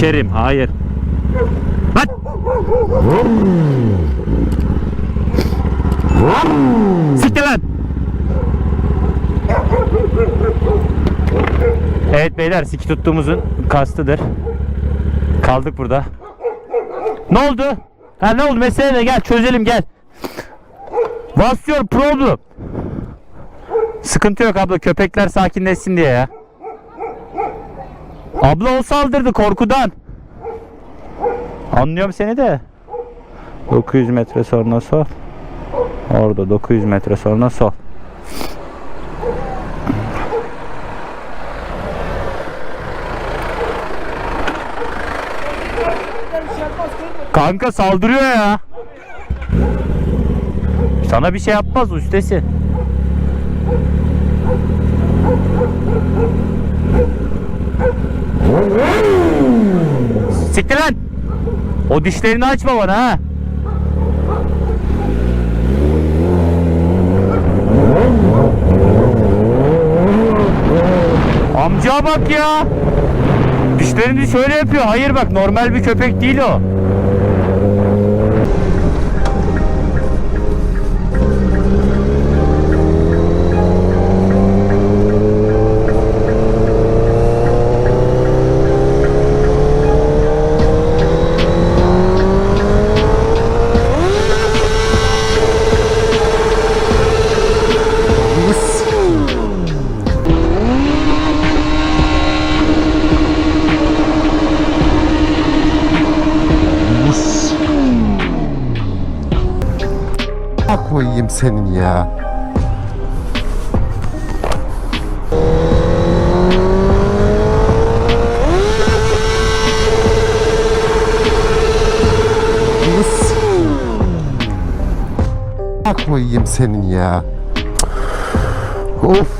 Sikerim. Hayır. Lan! Siktir lan! Evet beyler siki tuttuğumuzun kastıdır. Kaldık burada. Ne oldu? Ha ne oldu? Mesele ne? Gel çözelim gel. What's your problem? Sıkıntı yok abla köpekler sakinleşsin diye ya. Abla o saldırdı korkudan. Anlıyorum seni de. 900 metre sonra sol. Orada 900 metre sonra sol. Kanka saldırıyor ya. Sana bir şey yapmaz üstesi. Siktir lan. O dişlerini açma bana ha. Amca bak ya. Dişlerini şöyle yapıyor. Hayır bak normal bir köpek değil o. A koyayım senin ya. Yunus. A koyayım senin ya. Of.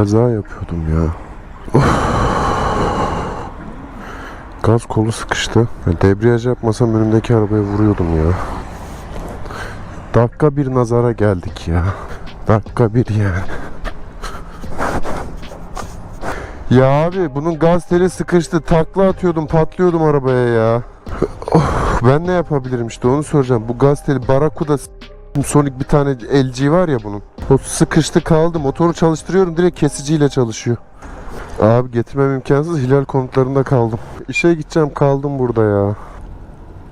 Kaza yapıyordum ya. Gaz kolu sıkıştı. Ya Debriyaj yapmasam önümdeki arabaya vuruyordum ya. Dakika bir nazara geldik ya. Dakika bir yani. Ya abi bunun gaz teli sıkıştı. Takla atıyordum patlıyordum arabaya ya. Of, ben ne yapabilirim işte onu soracağım. Bu gaz teli Barakuda Sonic bir tane LG var ya bunun. O sıkıştı kaldı. Motoru çalıştırıyorum direkt kesiciyle çalışıyor. Abi getirmem imkansız. Hilal konutlarında kaldım. İşe gideceğim kaldım burada ya.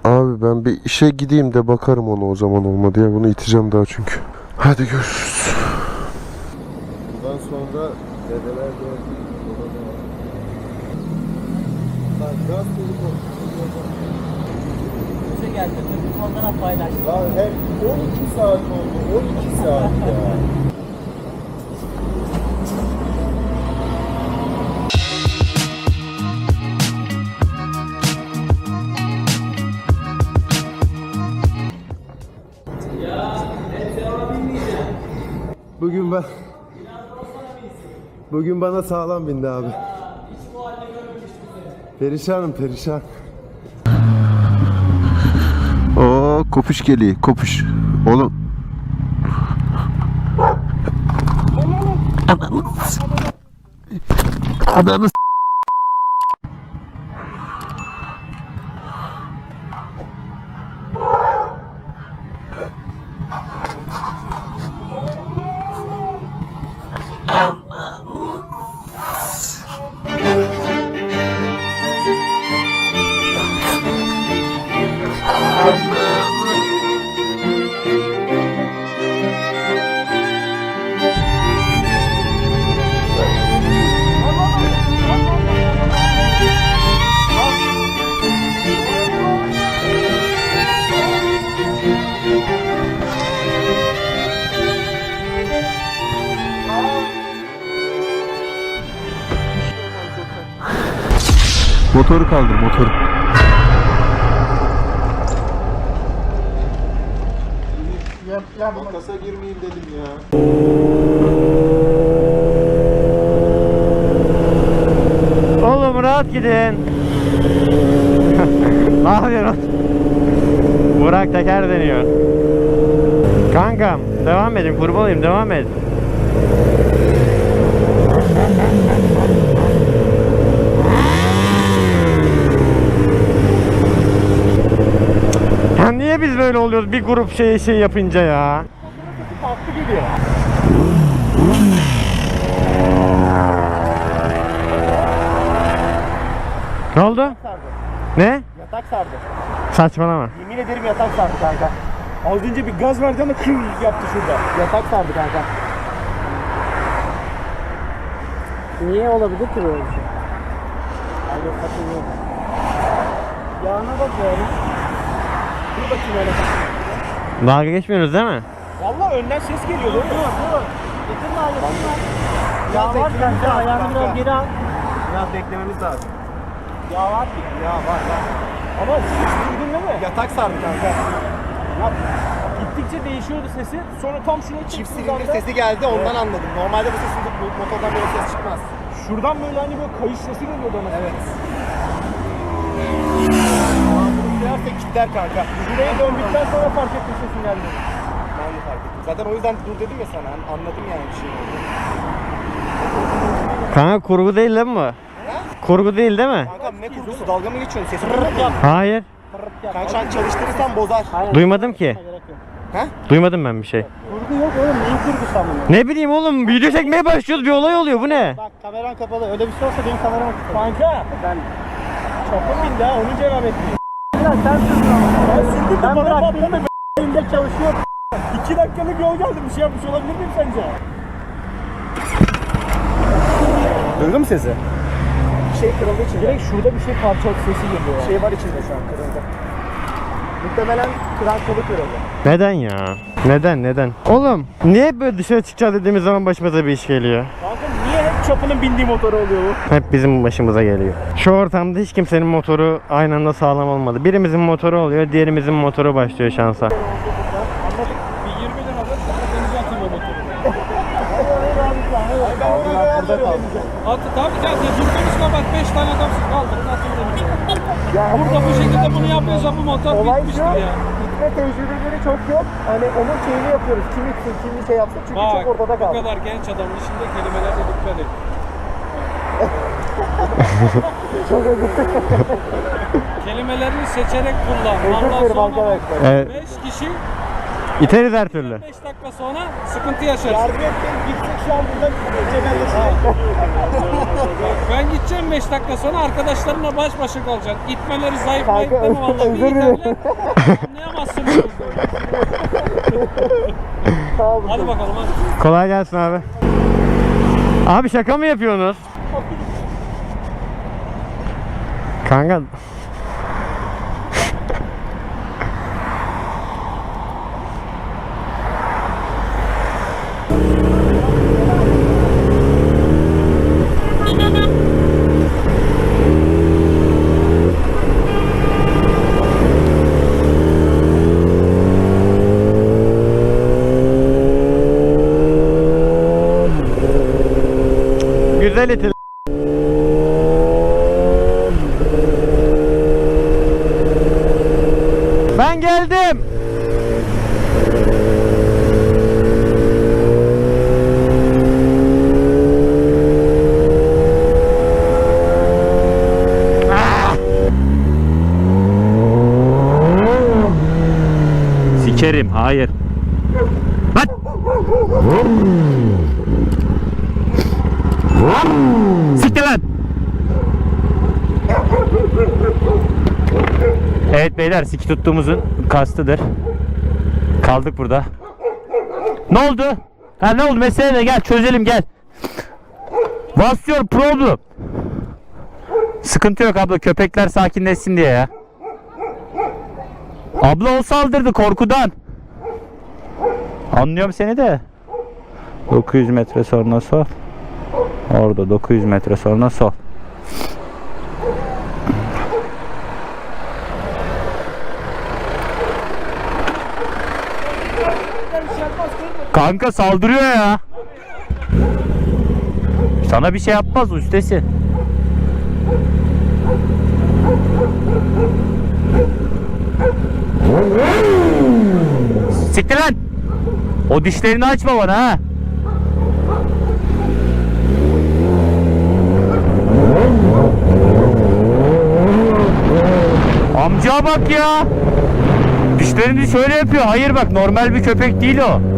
Abi ben bir işe gideyim de bakarım ona o zaman olmadı ya. Bunu iteceğim daha çünkü. Hadi görüşürüz. Bundan sonra dedeler gördü. Gaz Bize geldi. Fotoğraf paylaştım. Ya hep 12 saat oldu. 12 saat ya. Bugün ben Bugün bana sağlam bindi abi. Perişanım perişan. Oo kopuş geliyor kopuş. Oğlum. Ananı Motoru kaldır motoru. Makasa girmeyeyim dedim ya. Oğlum rahat gidin. ne yapıyorsun? Burak teker deniyor. Kankam devam edin kurban olayım devam et. Ya niye biz böyle oluyoruz bir grup şey şey yapınca ya? Ne oldu? Ne? Yatak sardı. Saçmalama. Yemin ederim yatak sardı kanka. Az önce bir gaz verdi ama kır yaptı şurada. Yatak sardı kanka. Niye olabilir ki böyle bir şey? Yağına bakıyorum. Bakayım öyle. Dalga geçmiyoruz değil mi? Valla önden ses geliyor. Dur dur dur. Getirme abi. Yağ var kanka. Ayağını biraz geri al. Biraz beklememiz lazım. Yağ var ki. Yağ var var. Ama hiç duydun değil mi? Yatak sardı kanka. Ya, gittikçe değişiyordu sesi. Sonra tam şuna Çift silindir sesi geldi ondan anladım. Normalde bu sesin bu motordan böyle ses çıkmaz. Şuradan böyle hani böyle kayış sesi geliyordu ama. Evet. Bunu girersek kilitler kanka. Buraya döndükten sonra fark ettim sesin geldi. Ben de fark ettim. Zaten o yüzden dur dedim ya sana. Anladım yani bir şey oldu. Kanka kurgu değil değil mi bu? Kurgu değil değil mi? Kanka ne kurgusu dalga mı geçiyorsun? Sesi duymadın mı? Hayır. Kanka şu an çalıştırırsan bozar. Duymadım ki. He? Duymadım ben bir şey. Kurgu yok oğlum neyin kurgusu amına? Ne bileyim oğlum video çekmeye başlıyoruz bir olay oluyor bu ne? Bak kameran kapalı. Öyle bir şey olsa benim kameram Kanka. Ben çapım bindi ha onu cevap ettim. Sen sürdün ama. Ben sürdüm de bana patladı. Elimde çalışıyor. İki dakikalık yol geldi. Bir şey yapmış olabilir miyim sence? Duydun mu sesi? Bir şey kırıldı içinde. Direkt şurada bir şey parça sesi geliyor. Bir şey var içinde şu an kırıldı. Muhtemelen krank kolu kırıldı. Neden ya? Neden neden? Oğlum niye böyle dışarı çıkacağız dediğimiz zaman başımıza bir iş geliyor? Hep çapının bindiği motor oluyor bu? Hep bizim başımıza geliyor. Şu ortamda hiç kimsenin motoru aynı anda sağlam olmadı. Birimizin motoru oluyor, diğerimizin motoru başlıyor şansa. Bir 20 lira alır, denize atayım o motoru. Ben onu öyle ayarlıyorum. At tabii ki atıyor. Durduğunuz kapat 5 tane adamsın kaldırın atın denize. Burada bu şekilde bunu yapıyorsa bu motor bitmiştir ya. Gitme tecrübeleri çok yok. Hani onun şeyini yapıyoruz. Kim gitsin, kim bir şey yapsın. Çünkü Bak çok ortada bu kaldı. kadar genç adamın içinde kelimelere dikkat et. Kelimelerini seçerek kullan. Özür Ondan dilerim sonra arkadaşlar. Evet, 5 kişi iteriz her türlü. 5 dakika sonra sıkıntı yaşarsın. Yardım ettin. Gitsek şu an buradan cebelleşecek. Ben gideceğim 5 dakika sonra arkadaşlarımla baş başa kalacaksın. İtmeleri zayıflayıp Kanka, değil mi? Vallahi özür bir dilerim. Sağ olun. Hadi bakalım hadi. Kolay gelsin abi. Abi şaka mı yapıyorsunuz? Kanka güzel itil. Ben geldim. Ah! Sikerim, hayır. Lan! Siktir lan! Evet beyler siki tuttuğumuzun kastıdır. Kaldık burada. Ne oldu? Ha ne oldu? Mesele ne? Gel çözelim gel. What's your problem? Sıkıntı yok abla köpekler sakinleşsin diye ya. Abla o saldırdı korkudan. Anlıyorum seni de. 900 metre sonra sol. Orada 900 metre sonra sol. Kanka saldırıyor ya. Sana bir şey yapmaz üstesi. Siktir lan. O dişlerini açma bana ha. Amca bak ya. Dişlerini şöyle yapıyor. Hayır bak normal bir köpek değil o.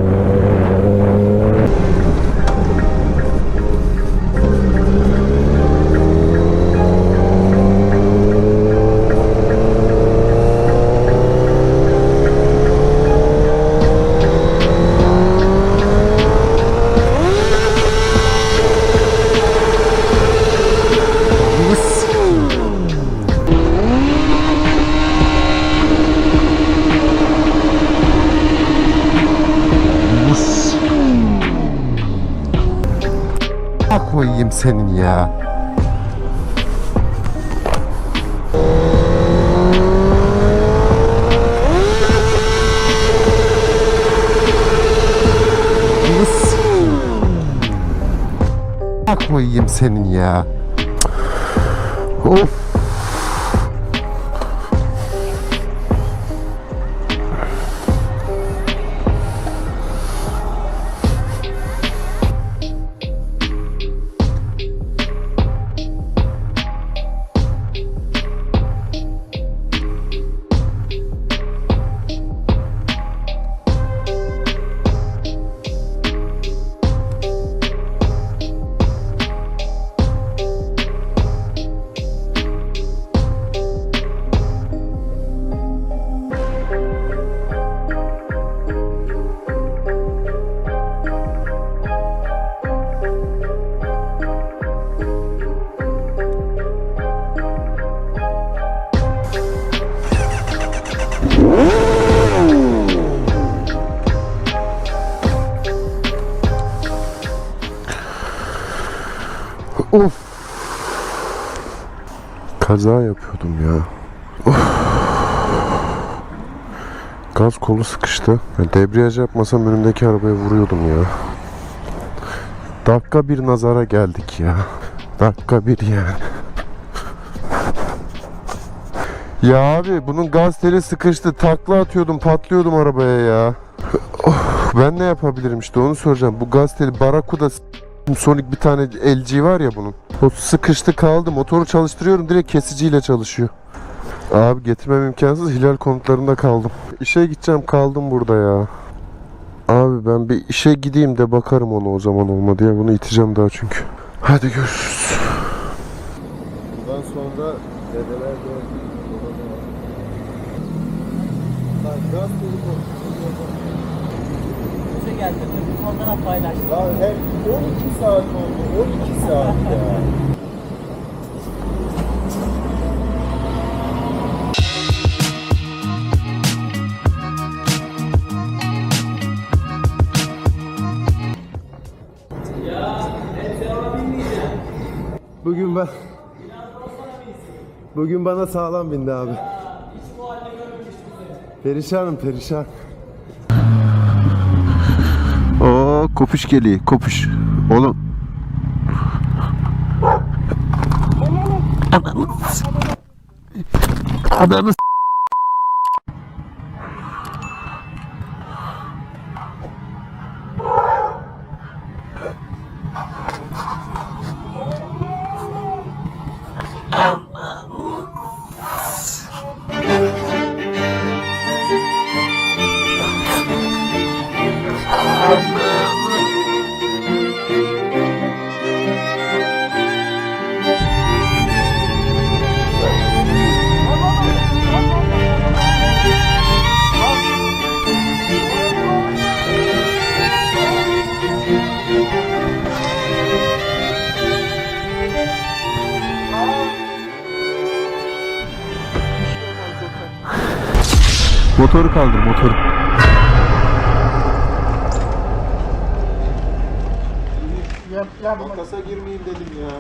koyayım senin ya. Yunus. Koyayım senin ya. Of. Kaza yapıyordum ya. Of. Gaz kolu sıkıştı. Ya Debriyaj yapmasam önümdeki arabaya vuruyordum ya. Dakika bir nazara geldik ya. Dakika bir yani. Ya abi bunun gaz teli sıkıştı. Takla atıyordum patlıyordum arabaya ya. Of, ben ne yapabilirim işte onu soracağım. Bu gaz teli Barakuda Sonic bir tane LG var ya bunun. O sıkıştı kaldı. Motoru çalıştırıyorum direkt kesiciyle çalışıyor. Abi getirmem imkansız. Hilal konutlarında kaldım. İşe gideceğim kaldım burada ya. Abi ben bir işe gideyim de bakarım ona o zaman olmadı ya. Bunu iteceğim daha çünkü. Hadi görüşürüz. Bundan sonra dedeler de gaz geldi. Fotoğraf paylaştı. Ya hep 12 saat oldu. 12 saat ya. Bugün ben... Bugün bana sağlam bindi abi. Perişanım perişan. Oo kopuş geliyor kopuş. Oğlum. Ananı s- Motoru kaldır motoru. Makasa girmeyeyim dedim ya.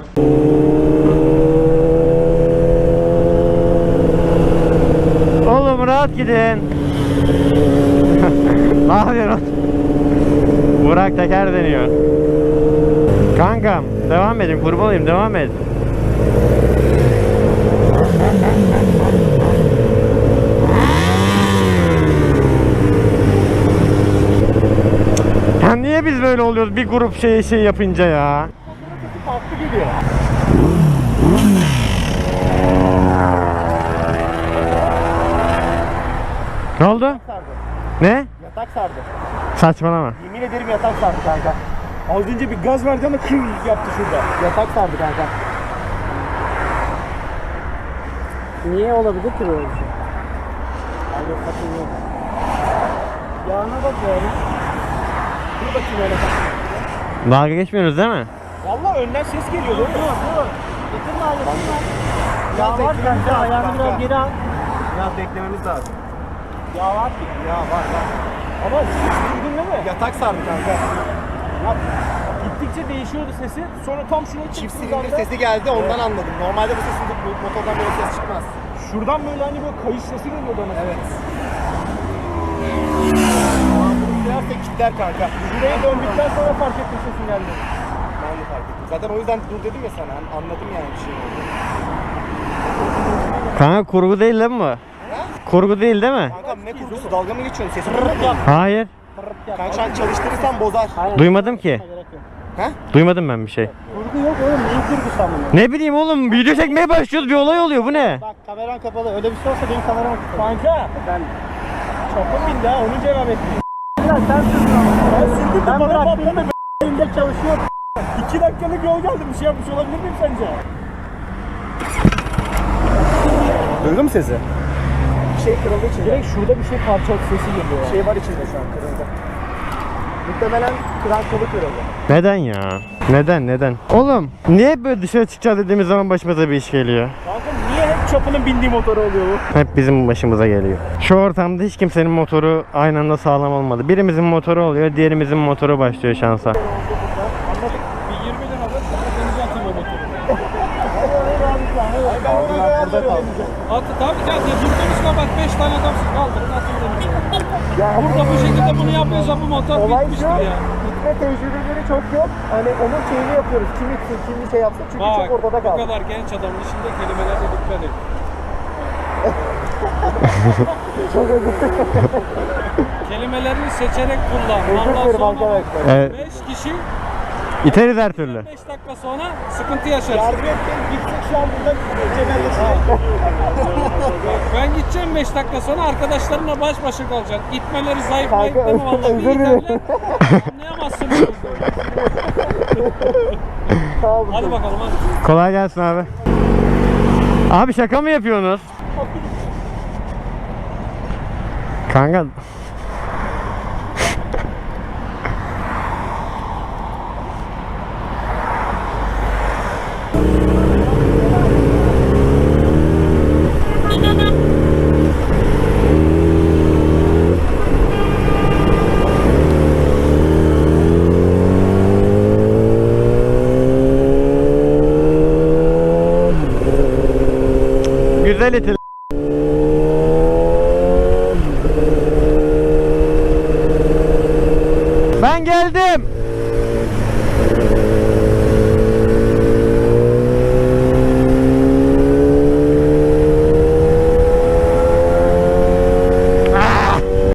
Oğlum rahat gidin. ne yapıyorsun? Burak teker deniyor. Kankam devam edin kurban olayım devam et. Ya niye biz böyle oluyoruz bir grup şey şey yapınca ya? Farklı geliyor. Ne oldu? Sardı. Ne? Yatak sardı. Saçmalama. Yemin ederim yatak sardı kanka. Az önce bir gaz verdi ama kır yaptı şurada. Yatak sardı kanka. Niye olabilir ki böyle bir şey? Yağına bak yani. Dur bakayım öyle. Dalga geçmiyoruz değil mi? Valla önden ses geliyor mi? Dur dur. Getirme abi. Yağ var kanka. Ayağını biraz geri al. Biraz beklememiz lazım. Yağ var ki. Ya var var. Ama duydun değil mi? Yatak sardı kanka. Ya, gittikçe değişiyordu sesi. Sonra tam şuna Çift silindir anda sesi geldi ondan anladım. Normalde bu sesin bu motordan böyle ses çıkmaz. Şuradan böyle hani böyle kayış sesi geliyordu. Evet. Sürerse kilitler kanka. Buraya döndükten sonra fark ettim sesin geldi. Ben de fark ettim. Zaten o yüzden dur dedim ya sana. Anladım yani bir şey oldu. Kanka kurgu değil mi bu? Kurgu değil değil mi? Kanka ne kurgusu dalga mı geçiyorsun? Sesi duymuyor musun? Hayır. Kanka şu an çalıştırırsan bozar. Duymadım ki. He? Duymadım ben bir şey. Kurgu yok oğlum. Neyin kurgusu amına? Ne bileyim oğlum video çekmeye başlıyoruz bir olay oluyor bu ne? Bak kameran kapalı. Öyle bir şey olsa benim kameram kapalı. Kanka. Ben çapım bindi ha. Onu cevap ettim. Ya sen sürdün ama. Ben sürdüm de bana patlama. Elimde çalışıyor. İki dakikalık yol geldim. Bir şey yapmış olabilir miyim sence? Duydun mu sesi? Bir şey kırıldı içinde. Direkt şurada bir şey parça sesi geliyor. Şey var içinde şu an kırıldı. Muhtemelen krank kolu kırıldı. Neden ya? Neden neden? Oğlum niye böyle dışarı çıkacağız dediğimiz zaman başımıza bir iş geliyor? Kanka çapının bindiği motoru oluyor bu? Hep bizim başımıza geliyor. Şu ortamda hiç kimsenin motoru aynı anda sağlam olmadı. Birimizin motoru oluyor, diğerimizin motoru başlıyor şansa. Bir 20 liralık denize atayım o motoru. Burada kaldı. At, tabii ki atın. Durduğunuzda bak 5 tane adamsın. Kaldırın atın denize. Burada bu şekilde bunu yapıyorsa bu motor Olay bitmiştir şu. ya. Gitme tecrübeleri çok yok. Hani onun şeyini yapıyoruz. Kim gitsin, kim bir şey yapsın. Çünkü Bak çok ortada bu kaldı. kadar genç adamın içinde kelimelere dikkat et. Kelimelerini seçerek kullan. Özür dilerim arkadaşlar. Evet, 5 kişi iteriz her türlü. 5 dakika sonra sıkıntı yaşarsın. Yardım ettim. Gittik şu an burada. Ben gideceğim 5 dakika sonra arkadaşlarımla baş başa kalacaksın. İtmeleri zayıf zayıf deme vallahi. özür Bir dilerim. iterler anlayamazsın. Hadi bakalım hadi. Kolay gelsin abi. Abi şaka mı yapıyorsunuz? Kanka little